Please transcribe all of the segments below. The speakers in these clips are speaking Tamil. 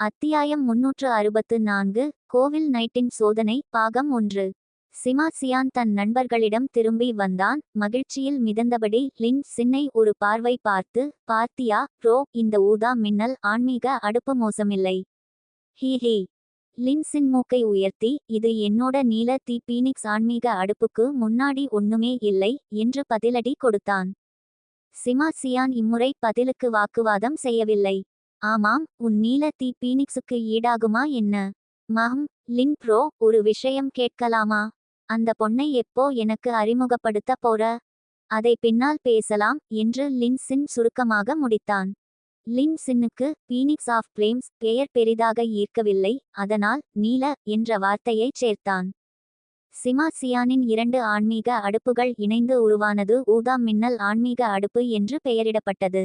அத்தியாயம் முன்னூற்று அறுபத்து நான்கு கோவில் நைட்டின் சோதனை பாகம் ஒன்று. சிமா சியான் தன் நண்பர்களிடம் திரும்பி வந்தான். மகிழ்ச்சியில் மிதந்தபடி லின் சின்னை ஒரு பார்வை பார்த்து பார்த்தியா ப்ரோ இந்த ஊதா மின்னல் ஆன்மீக அடுப்பு மோசமில்லை. ஹீ ஹீ. லின் சின் மூக்கை உயர்த்தி இது என்னோட நீல தி பீனிக்ஸ் ஆன்மீக அடுப்புக்கு முன்னாடி ஒண்ணுமே இல்லை என்று பதிலடி கொடுத்தான். சிமா சியான் இம்முறை பதிலுக்கு வாக்குவாதம் செய்யவில்லை. ஆமாம் உன் நீல தீ பீனிக்ஸுக்கு ஈடாகுமா என்ன? மஹம் லின் ப்ரோ ஒரு விஷயம் கேட்கலாமா? அந்த பொண்ணை எப்போ எனக்கு அறிமுகப்படுத்த போற? அதை பின்னால் பேசலாம் என்று லின் சின் சுருக்கமாக முடித்தான். லின் சின்னுக்கு பீனிக்ஸ் ஆஃப் பிளேம்ஸ் பெயர் பெரிதாக ஈர்க்கவில்லை அதனால் நீல என்ற வார்த்தையைச் சேர்த்தான். சிமா சியானின் இரண்டு ஆன்மீக அடுப்புகள் இணைந்து உருவானது ஊதா மின்னல் ஆன்மீக அடுப்பு என்று பெயரிடப்பட்டது.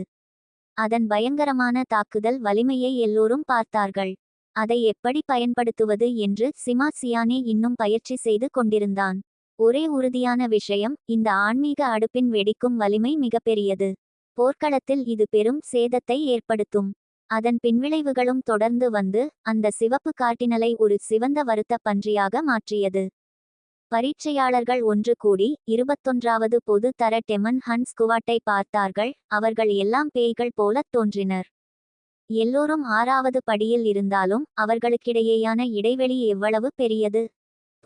அதன் பயங்கரமான தாக்குதல் வலிமையை எல்லோரும் பார்த்தார்கள். அதை எப்படி பயன்படுத்துவது என்று சிமா சியானே இன்னும் பயிற்சி செய்து கொண்டிருந்தான். ஒரே உறுதியான விஷயம் இந்த ஆன்மீக அடுப்பின் வெடிக்கும் வலிமை மிகப்பெரியது. போர்க்களத்தில் இது பெரும் சேதத்தை ஏற்படுத்தும். அதன் பின்விளைவுகளும் தொடர்ந்து வந்து அந்த சிவப்பு காட்டினலை ஒரு சிவந்த வருத்த பன்றியாக மாற்றியது. பரீட்சையாளர்கள் ஒன்று கூடி இருபத்தொன்றாவது பொது தர டெமன் ஹன் ஸ்குவாட்டை பார்த்தார்கள் அவர்கள் எல்லாம் பேய்கள் போலத் தோன்றினர். எல்லோரும் ஆறாவது படியில் இருந்தாலும் அவர்களுக்கிடையேயான இடைவெளி எவ்வளவு பெரியது?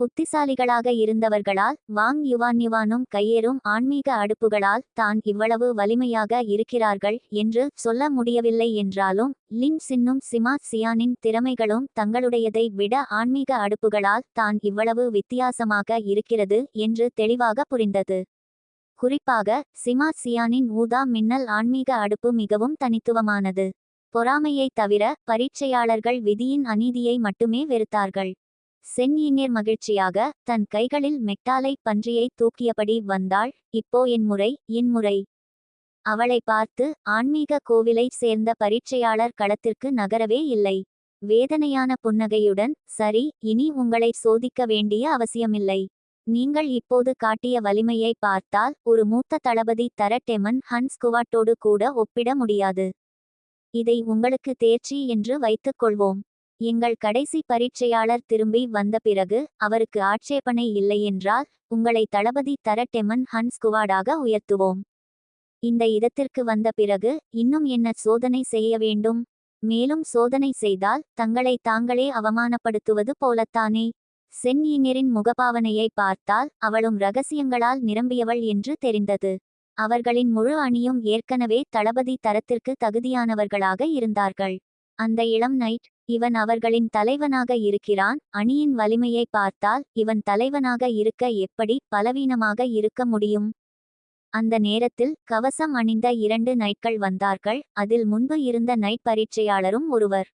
புத்திசாலிகளாக இருந்தவர்களால் வாங் யுவான் யுவானும் கையேறும் ஆன்மீக அடுப்புகளால் தான் இவ்வளவு வலிமையாக இருக்கிறார்கள் என்று சொல்ல முடியவில்லை என்றாலும் லின் சின்னும் சிமா சியானின் திறமைகளும் தங்களுடையதை விட ஆன்மீக அடுப்புகளால் தான் இவ்வளவு வித்தியாசமாக இருக்கிறது என்று தெளிவாக புரிந்தது. குறிப்பாக சிமா சியானின் ஊதா மின்னல் ஆன்மீக அடுப்பு மிகவும் தனித்துவமானது. பொறாமையை தவிர பரீட்சையாளர்கள் விதியின் அநீதியை மட்டுமே வெறுத்தார்கள். சென்யினியர் மகிழ்ச்சியாக தன் கைகளில் மெட்டாலை பன்றியை தூக்கியபடி வந்தாள். இப்போ என் முறை என் முறை அவளை பார்த்து ஆன்மீக கோவிலைச் சேர்ந்த பரீட்சையாளர் களத்திற்கு நகரவே இல்லை. வேதனையான புன்னகையுடன் சரி இனி உங்களை சோதிக்க வேண்டிய அவசியமில்லை. நீங்கள் இப்போது காட்டிய வலிமையை பார்த்தால் ஒரு மூத்த தளபதி தர டெமன் குவாட்டோடு கூட ஒப்பிட முடியாது. இதை உங்களுக்கு தேர்ச்சி என்று வைத்துக் கொள்வோம். எங்கள் கடைசி பரீட்சையாளர் திரும்பி வந்த பிறகு அவருக்கு ஆட்சேபனை இல்லையென்றால் உங்களை தளபதி தர டெமன் ஹன் ஸ்குவாடாக உயர்த்துவோம். இந்த இடத்திற்கு வந்த பிறகு இன்னும் என்ன சோதனை செய்ய வேண்டும்? மேலும் சோதனை செய்தால் தங்களை தாங்களே அவமானப்படுத்துவது போலத்தானே? சென்னியினரின் முகபாவனையை பார்த்தால் அவளும் ரகசியங்களால் நிரம்பியவள் என்று தெரிந்தது. அவர்களின் முழு அணியும் ஏற்கனவே தளபதி தரத்திற்கு தகுதியானவர்களாக இருந்தார்கள். அந்த இளம் நைட் இவன் அவர்களின் தலைவனாக இருக்கிறான். அணியின் வலிமையை பார்த்தால் இவன் தலைவனாக இருக்க எப்படி பலவீனமாக இருக்க முடியும்? அந்த நேரத்தில் கவசம் அணிந்த இரண்டு நைட்கள் வந்தார்கள். அதில் முன்பு இருந்த நைட் பரீட்சையாளரும் ஒருவர்.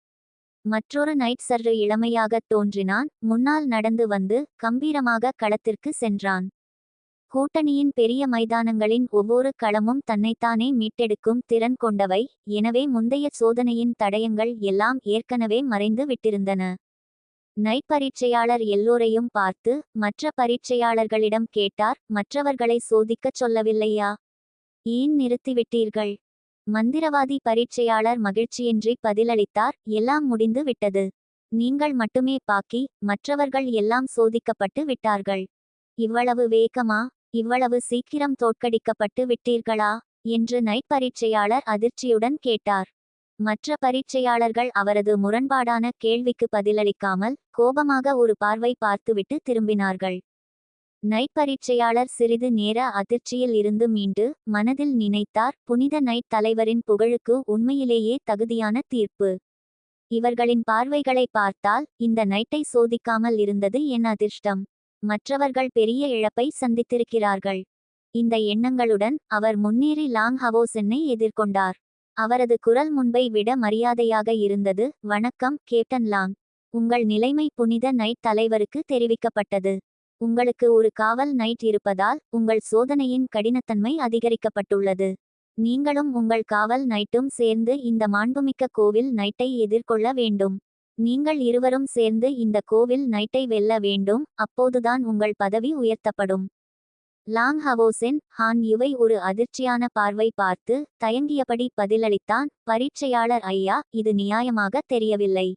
மற்றொரு நைட் சற்று இளமையாகத் தோன்றினான். முன்னால் நடந்து வந்து கம்பீரமாக களத்திற்கு சென்றான். கூட்டணியின் பெரிய மைதானங்களின் ஒவ்வொரு களமும் தன்னைத்தானே மீட்டெடுக்கும் திறன் கொண்டவை. எனவே முந்தைய சோதனையின் தடயங்கள் எல்லாம் ஏற்கனவே மறைந்து விட்டிருந்தன. நைட் பரீட்சையாளர் எல்லோரையும் பார்த்து மற்ற பரீட்சையாளர்களிடம் கேட்டார் மற்றவர்களை சோதிக்கச் சொல்லவில்லையா? ஏன் நிறுத்திவிட்டீர்கள் மந்திரவாதி பரீட்சையாளர் மகிழ்ச்சியின்றி பதிலளித்தார் எல்லாம் முடிந்து விட்டது. நீங்கள் மட்டுமே பாக்கி மற்றவர்கள் எல்லாம் சோதிக்கப்பட்டு விட்டார்கள். இவ்வளவு வேகமா? இவ்வளவு சீக்கிரம் தோற்கடிக்கப்பட்டு விட்டீர்களா? என்று நைட் பரீட்சையாளர் அதிர்ச்சியுடன் கேட்டார். மற்ற பரீட்சையாளர்கள் அவரது முரண்பாடான கேள்விக்கு பதிலளிக்காமல் கோபமாக ஒரு பார்வை பார்த்துவிட்டு திரும்பினார்கள். நைட் பரீட்சையாளர் சிறிது நேர அதிர்ச்சியில் இருந்து மீண்டு மனதில் நினைத்தார் புனித நைட் தலைவரின் புகழுக்கு உண்மையிலேயே தகுதியான தீர்ப்பு. இவர்களின் பார்வைகளை பார்த்தால் இந்த நைட்டை சோதிக்காமல் இருந்தது என் அதிர்ஷ்டம். மற்றவர்கள் பெரிய இழப்பை சந்தித்திருக்கிறார்கள். இந்த எண்ணங்களுடன் அவர் முன்னேறி லாங் ஹவோசென்னை எதிர்கொண்டார். அவரது குரல் முன்பை விட மரியாதையாக இருந்தது. வணக்கம் கேப்டன் லாங். உங்கள் நிலைமை புனித நைட் தலைவருக்கு தெரிவிக்கப்பட்டது. உங்களுக்கு ஒரு காவல் நைட் இருப்பதால் உங்கள் சோதனையின் கடினத்தன்மை அதிகரிக்கப்பட்டுள்ளது. நீங்களும் உங்கள் காவல் நைட்டும் சேர்ந்து இந்த மாண்புமிக்க கோவில் நைட்டை எதிர்கொள்ள வேண்டும். நீங்கள் இருவரும் சேர்ந்து இந்த கோவில் நைட்டை வெல்ல வேண்டும் அப்போதுதான் உங்கள் பதவி உயர்த்தப்படும். லாங் ஹவோசென் ஹான் யுவை ஒரு அதிர்ச்சியான பார்வை பார்த்து தயங்கியபடி பதிலளித்தான் பரீட்சையாளர் ஐயா இது நியாயமாக தெரியவில்லை.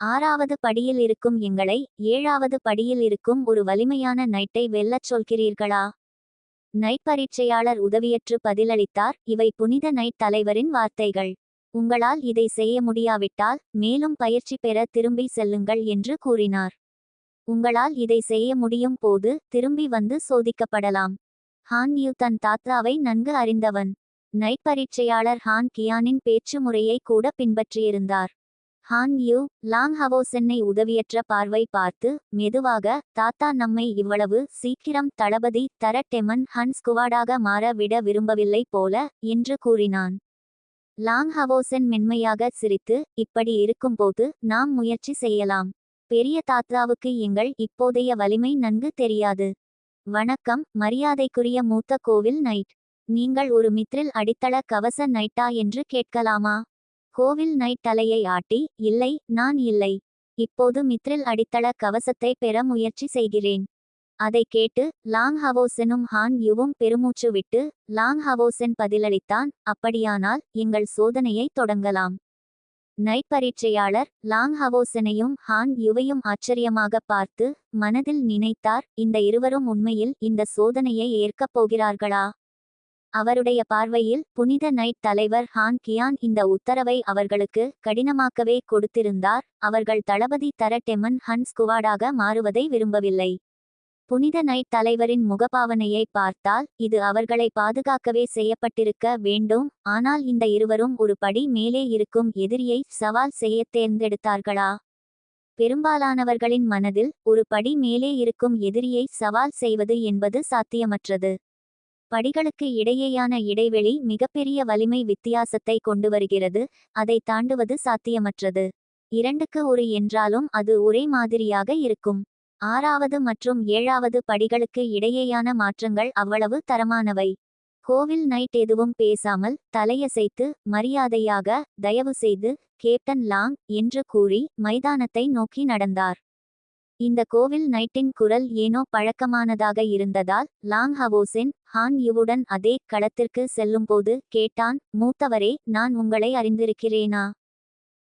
ஆறாவது படியில் இருக்கும் எங்களை ஏழாவது படியில் இருக்கும் ஒரு வலிமையான நைட்டை வெல்லச் சொல்கிறீர்களா? நைட் பரீட்சையாளர் உதவியற்று பதிலளித்தார் இவை புனித நைட் தலைவரின் வார்த்தைகள். உங்களால் இதை செய்ய முடியாவிட்டால் மேலும் பயிற்சி பெற திரும்பி செல்லுங்கள் என்று கூறினார். உங்களால் இதை செய்ய முடியும் போது திரும்பி வந்து சோதிக்கப்படலாம். ஹான் யூ தன் தாத்தாவை நன்கு அறிந்தவன். நைட் பரீட்சையாளர் ஹான் கியானின் பேச்சு முறையை கூட பின்பற்றியிருந்தார். ஹான் யூ லாங் ஹவோசென்னை உதவியற்ற பார்வை பார்த்து மெதுவாக தாத்தா நம்மை இவ்வளவு சீக்கிரம் தளபதி தர டெமன் ஹன் ஸ்குவாடாக மாற விட விரும்பவில்லை போல என்று கூறினான். லாங் ஹவோசென் மென்மையாக சிரித்து இப்படி இருக்கும்போது நாம் முயற்சி செய்யலாம். பெரிய தாத்தாவுக்கு எங்கள் இப்போதைய வலிமை நன்கு தெரியாது. வணக்கம் மரியாதைக்குரிய மூத்த கோவில் நைட். நீங்கள் ஒரு மித்ரில் அடித்தள கவச நைட்டா என்று கேட்கலாமா? கோவில் நைட் தலையை ஆட்டி இல்லை நான் இல்லை. இப்போது மித்ரில் அடித்தள கவசத்தை பெற முயற்சி செய்கிறேன். அதை கேட்டு லாங் ஹவோசெனும் ஹான் யுவும் பெருமூச்சு விட்டு லாங் ஹவோசென் பதிலளித்தான் அப்படியானால் எங்கள் சோதனையை தொடங்கலாம். நைட் பரீட்சையாளர் லாங் ஹவோசனையும் ஹான் யுவையும் ஆச்சரியமாக பார்த்து மனதில் நினைத்தார் இந்த இருவரும் உண்மையில் இந்த சோதனையை ஏற்கப் போகிறார்களா? அவருடைய பார்வையில் புனித நைட் தலைவர் ஹான் கியான் இந்த உத்தரவை அவர்களுக்கு கடினமாக்கவே கொடுத்திருந்தார். அவர்கள் தளபதி தர டெமன் ஹன் ஸ்குவாடாக மாறுவதை விரும்பவில்லை. புனித நைட் தலைவரின் முகபாவனையை பார்த்தால் இது அவர்களை பாதுகாக்கவே செய்யப்பட்டிருக்க வேண்டும் ஆனால் இந்த இருவரும் ஒரு படி மேலே இருக்கும் எதிரியை சவால் செய்ய தேர்ந்தெடுத்தார்களா? பெரும்பாலானவர்களின் மனதில் ஒரு படி மேலே இருக்கும் எதிரியை சவால் செய்வது என்பது சாத்தியமற்றது. படிகளுக்கு இடையேயான இடைவெளி மிகப்பெரிய வலிமை வித்தியாசத்தை கொண்டு வருகிறது அதை தாண்டுவது சாத்தியமற்றது. இரண்டுக்கு ஒரு என்றாலும் அது ஒரே மாதிரியாக இருக்கும். ஆறாவது மற்றும் ஏழாவது படிகளுக்கு இடையேயான மாற்றங்கள் அவ்வளவு தரமானவை. கோவில் நைட் எதுவும் பேசாமல் தலையசைத்து மரியாதையாக தயவு செய்து கேப்டன் லாங் என்று கூறி மைதானத்தை நோக்கி நடந்தார். இந்த கோவில் நைட்டின் குரல் ஏனோ பழக்கமானதாக இருந்ததால் லாங் ஹவோசென் ஹான் யுவுடன் அதே களத்திற்கு செல்லும்போது கேட்டான் மூத்தவரே நான் உங்களை அறிந்திருக்கிறேனா?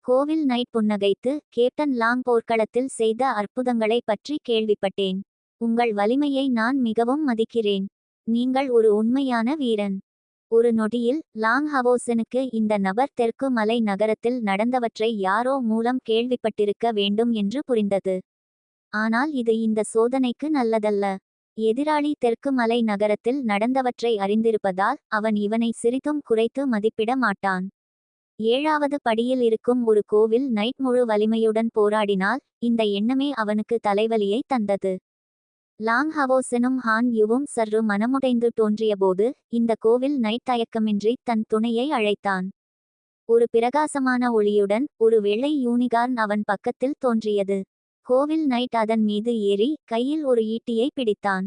கோவில் நைட் புன்னகைத்து கேப்டன் லாங் போர்க்களத்தில் செய்த அற்புதங்களை பற்றி கேள்விப்பட்டேன். உங்கள் வலிமையை நான் மிகவும் மதிக்கிறேன். நீங்கள் ஒரு உண்மையான வீரன். ஒரு நொடியில் லாங் ஹவோசனுக்கு இந்த நபர் தெற்கு மலை நகரத்தில் நடந்தவற்றை யாரோ மூலம் கேள்விப்பட்டிருக்க வேண்டும் என்று புரிந்தது. ஆனால் இது இந்த சோதனைக்கு நல்லதல்ல. எதிராளி தெற்கு மலை நகரத்தில் நடந்தவற்றை அறிந்திருப்பதால் அவன் இவனை சிறிதும் குறைத்து மதிப்பிட மாட்டான். ஏழாவது படியில் இருக்கும் ஒரு கோவில் நைட் முழு வலிமையுடன் போராடினால் இந்த எண்ணமே அவனுக்கு தலைவலியை தந்தது. லாங் ஹவோசனும் ஹான் யுவும் சற்று மனமுடைந்து தோன்றியபோது இந்த கோவில் நைட் தயக்கமின்றி தன் துணையை அழைத்தான். ஒரு பிரகாசமான ஒளியுடன் ஒரு வெள்ளை யூனிகார்ன் அவன் பக்கத்தில் தோன்றியது. கோவில் நைட் அதன் மீது ஏறி கையில் ஒரு ஈட்டியை பிடித்தான்.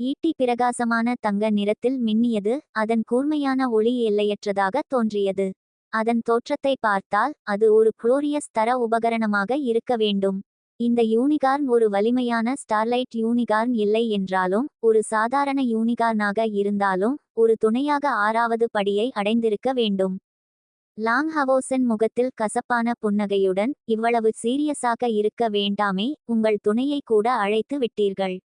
ஈட்டி பிரகாசமான தங்க நிறத்தில் மின்னியது அதன் கூர்மையான ஒளி எல்லையற்றதாக தோன்றியது. அதன் தோற்றத்தை பார்த்தால் அது ஒரு குளோரியஸ் தர உபகரணமாக இருக்க வேண்டும். இந்த யூனிகார்ன் ஒரு வலிமையான ஸ்டார்லைட் யூனிகார்ன் இல்லை என்றாலும் ஒரு சாதாரண யூனிகார்னாக இருந்தாலும் ஒரு துணையாக ஆறாவது படியை அடைந்திருக்க வேண்டும். லாங் ஹவோசன் முகத்தில் கசப்பான புன்னகையுடன் இவ்வளவு சீரியஸாக இருக்க வேண்டாமே உங்கள் துணையை கூட அழைத்து விட்டீர்கள்.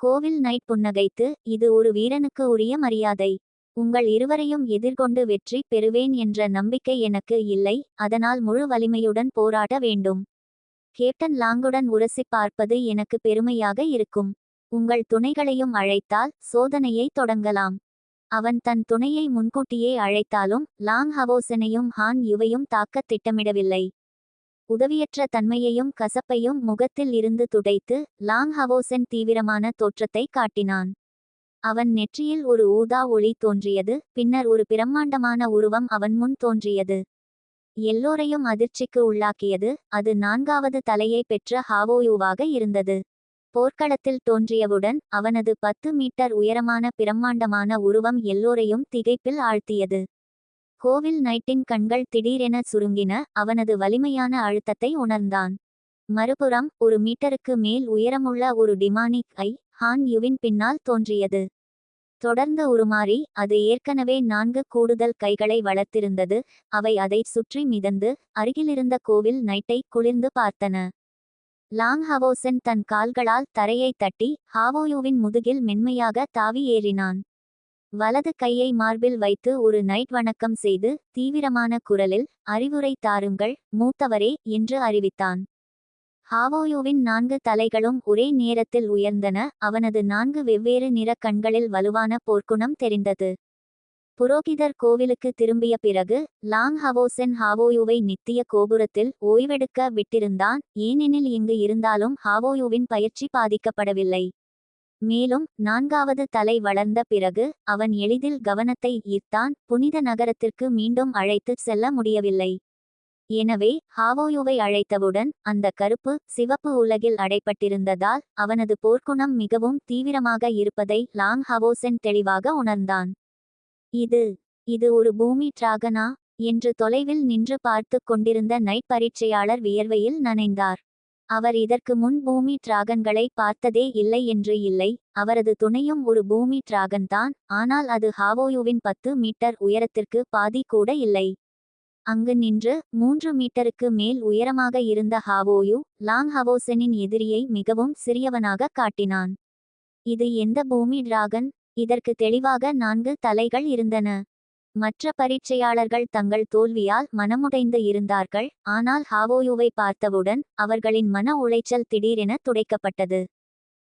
கோவில் நைட் புன்னகைத்து இது ஒரு வீரனுக்கு உரிய மரியாதை. உங்கள் இருவரையும் எதிர்கொண்டு வெற்றி பெறுவேன் என்ற நம்பிக்கை எனக்கு இல்லை அதனால் முழு வலிமையுடன் போராட வேண்டும். கேப்டன் லாங்குடன் உரசி பார்ப்பது எனக்கு பெருமையாக இருக்கும். உங்கள் துணைகளையும் அழைத்தால் சோதனையை தொடங்கலாம். அவன் தன் துணையை முன்கூட்டியே அழைத்தாலும் லாங் ஹவோசனையும் ஹான் யுவையும் தாக்கத் திட்டமிடவில்லை. உதவியற்ற தன்மையையும் கசப்பையும் முகத்தில் இருந்து துடைத்து லாங் ஹவோசென் தீவிரமான தோற்றத்தை காட்டினான். அவன் நெற்றியில் ஒரு ஊதா ஒளி தோன்றியது பின்னர் ஒரு பிரம்மாண்டமான உருவம் அவன் முன் தோன்றியது. எல்லோரையும் அதிர்ச்சிக்கு உள்ளாக்கியது அது நான்காவது தலையை பெற்ற ஹாவோயுவாக இருந்தது. போர்க்களத்தில் தோன்றியவுடன் அவனது பத்து மீட்டர் உயரமான பிரம்மாண்டமான உருவம் எல்லோரையும் திகைப்பில் ஆழ்த்தியது. கோவில் நைட்டின் கண்கள் திடீரென சுருங்கின அவனது வலிமையான அழுத்தத்தை உணர்ந்தான். மறுபுறம் ஒரு மீட்டருக்கு மேல் உயரமுள்ள ஒரு டிமானிக் ஐ ஹான் யுவின் பின்னால் தோன்றியது. தொடர்ந்த உருமாறி அது ஏற்கனவே நான்கு கூடுதல் கைகளை வளர்த்திருந்தது அவை அதைச் சுற்றி மிதந்து அருகிலிருந்த கோவில் நைட்டை குளிர்ந்து பார்த்தன. லாங் ஹவோசென் தன் கால்களால் தரையை தட்டி ஹாவோயுவின் முதுகில் மென்மையாக தாவி ஏறினான். வலது கையை மார்பில் வைத்து ஒரு நைட் வணக்கம் செய்து தீவிரமான குரலில் அறிவுரை தாருங்கள் மூத்தவரே என்று அறிவித்தான். ஹாவோயோவின் நான்கு தலைகளும் ஒரே நேரத்தில் உயர்ந்தன அவனது நான்கு வெவ்வேறு நிற கண்களில் வலுவான போர்க்குணம் தெரிந்தது. புரோகிதர் கோவிலுக்கு திரும்பிய பிறகு லாங் ஹவோசென் ஹாவோயுவை நித்திய கோபுரத்தில் ஓய்வெடுக்க விட்டிருந்தான் ஏனெனில் இங்கு இருந்தாலும் ஹாவோயுவின் பயிற்சி பாதிக்கப்படவில்லை. மேலும் நான்காவது தலை வளர்ந்த பிறகு அவன் எளிதில் கவனத்தை ஈர்த்தான் புனித நகரத்திற்கு மீண்டும் அழைத்துச் செல்ல முடியவில்லை. எனவே ஹாவோயுவை அழைத்தவுடன் அந்த கருப்பு சிவப்பு உலகில் அடைப்பட்டிருந்ததால் அவனது போர்க்குணம் மிகவும் தீவிரமாக இருப்பதை லாங் ஹவோசென் தெளிவாக உணர்ந்தான். இது இது ஒரு பூமி டிராகனா? என்று தொலைவில் நின்று பார்த்து கொண்டிருந்த நைட் பரீட்சையாளர் வியர்வையில் நனைந்தார். அவர் இதற்கு முன் பூமி டிராகன்களை பார்த்ததே இல்லை என்று இல்லை அவரது துணையும் ஒரு பூமி டிராகன் தான் ஆனால் அது ஹாவோயுவின் பத்து மீட்டர் உயரத்திற்கு பாதி கூட இல்லை. அங்கு நின்று மூன்று மீட்டருக்கு மேல் உயரமாக இருந்த ஹாவோயு லாங் ஹவோசனின் எதிரியை மிகவும் சிறியவனாக காட்டினான். இது எந்த பூமி டிராகன்? இதற்கு தெளிவாக நான்கு தலைகள் இருந்தன. மற்ற பரீட்சையாளர்கள் தங்கள் தோல்வியால் மனமுடைந்து இருந்தார்கள் ஆனால் ஹாவோயுவை பார்த்தவுடன் அவர்களின் மன உளைச்சல் திடீரென துடைக்கப்பட்டது.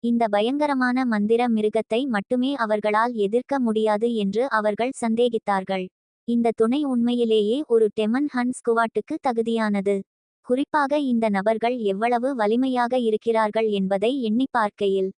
இந்த பயங்கரமான மந்திர மிருகத்தை மட்டுமே அவர்களால் எதிர்க்க முடியாது என்று அவர்கள் சந்தேகித்தார்கள். இந்த துணை உண்மையிலேயே ஒரு டெமன் ஹன் ஸ்குவாட்டுக்கு தகுதியானது. குறிப்பாக இந்த நபர்கள் எவ்வளவு வலிமையாக இருக்கிறார்கள் என்பதை எண்ணி பார்க்கையில்.